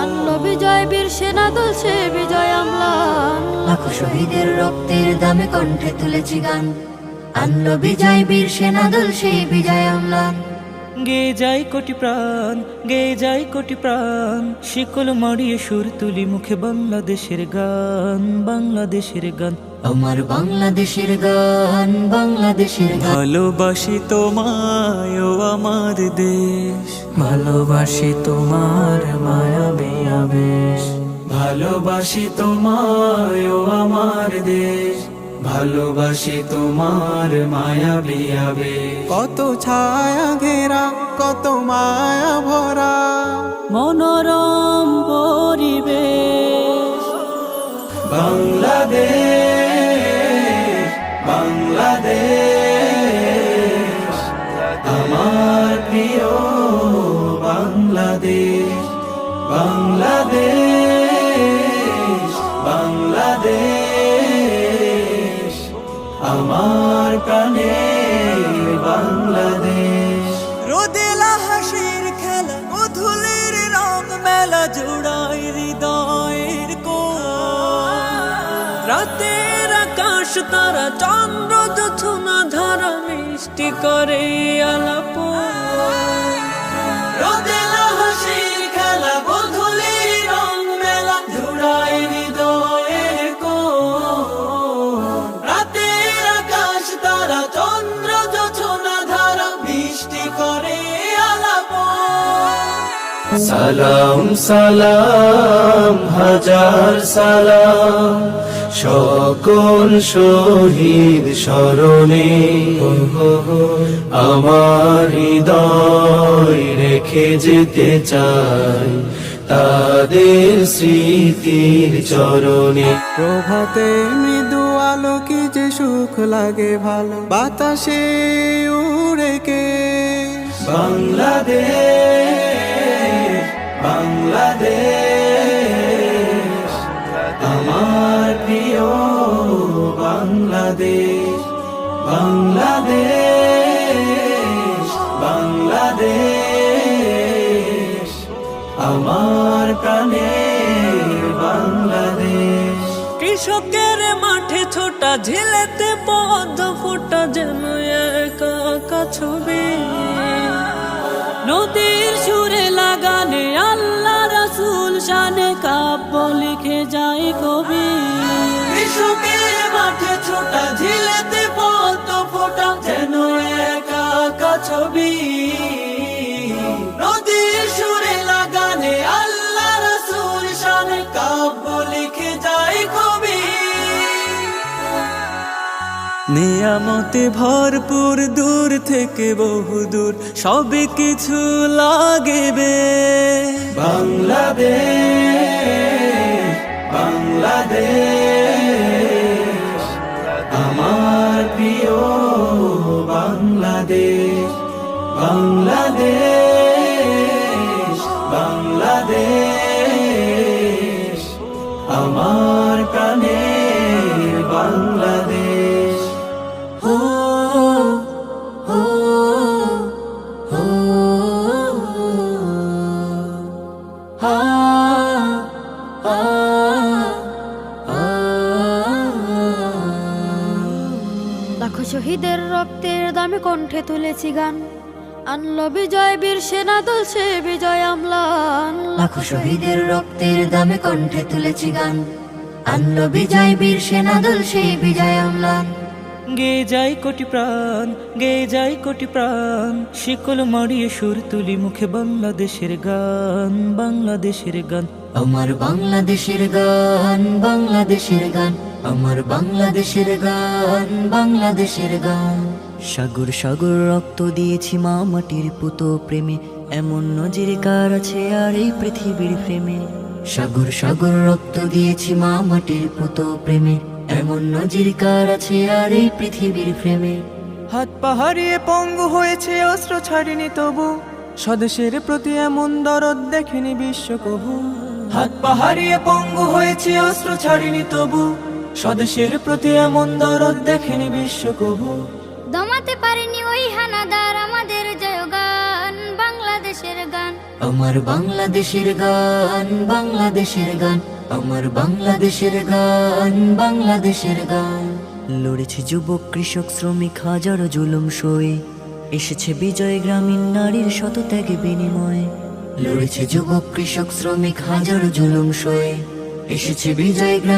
আনলো বিজয় বীর সেনা দল সে বিজয় আমলান লাখো শহীদের রক্তের দামে কণ্ঠে তুলেছি গান। আনলো বিজয় বীর সেনা দল বিজয় আমলান গে যাই কোটি প্রাণ গে যাই কোটি প্রাণ শিকল মারিয়ে সুর তুলি মুখে বাংলাদেশের গান বাংলাদেশের গান। আমার বাংলাদেশের গান বাংলাদেশের ভালোবাসি তোমায় ও আমার দেশ। ভালোবাসি তোমার মায়াবী আবেশ ভালোবাসি তোমায় ও আমার দেশ। ভালোবাসি তোমার মায়াবী আবেশ কত ছায়া ঘেরা কত মায়া হাসির খেলা ও ধুলির রং মেলা জোড়ায় হৃদয়ের কো রাতের আকাশ তারা চন্দ্র যথুনা ধারা মিষ্টি করে আলাপ সালাম সালাম হাজার সালাম। সকল শহীদ স্মরণে আমার হৃদয় রেখে যেতে চাই তাদের স্মৃতির চরণে। প্রভাতে মৃদু আলো কি যে সুখ লাগে ভালো বাতাসে উড়ে কে। বাংলাদেশ কৃষকের মাঠে ছোটা ঝিলেতে পদ ফোটা যেন একা ছবি। নদীর সুরে লাগানে আল্লাহ রসুল শানে কাব্য লিখে যায় কবি। নিয়ামতে ভরপুর দূর থেকে বহু দূর সবে কিছু লাগবে। বাংলাদেশ বাংলাদেশ, আমার প্রিয় বাংলাদেশ বাংলাদেশ। শহীদের রক্তের দামে কণ্ঠে তুলেছি গান। আনলো বিজয় বীর সেনা দল সে বিজয় আমলান লাখো শহীদের রক্তের দামে কণ্ঠে তুলেছি গান। আনলো বিজয় বীর সেনাদল সেই বিজয় অম্লান গে যাই কোটি প্রাণ গে যাই কোটি প্রাণ শিকল মারিয়ে সুর তুলি মুখে বাংলাদেশের গান বাংলাদেশের গান। আমার বাংলাদেশের গান বাংলাদেশের গান। আমার বাংলাদেশের গান বাংলাদেশের গান। সাগর সাগর রক্ত দিয়েছি মা মাটির পুতো প্রেমে। এমন নজির কার আছে আর এই পৃথিবীর প্রেমে? সাগর সাগর রক্ত দিয়েছি মা মাটির পুতো প্রেমে। এমন নজির কার আছে আর এই পৃথিবীর প্রেমে? হাত পাহাড়িয়ে পঙ্গু হয়েছে অস্ত্র ছাড়িনি তবু। স্বদেশের প্রতি এমন দরদ দেখেনি বিশ্ব কবু হাত পাহাড়িয়ে পঙ্গু হয়েছে অস্ত্র ছাড়িনি তবু। স্বদেশের প্রতি এমন দরদ দেখেনি বিশ্ব কবু দমাতে পারেনি ওই হানাদার আমাদের জয় গান বাংলাদেশের গান। আমার বাংলাদেশের গান বাংলাদেশের গান আমার বাংলাদেশের গান বাংলাদেশের গান। লড়েছে যুবক কৃষক শ্রমিক হাজারো জুলুম সই। এসেছে বিজয় গ্রামীণ নারীর শত ত্যাগে বিনিময়ে। লড়েছে যুবক কৃষক শ্রমিক হাজার জুলুম সই। এসেছে বিজয় গ্রাম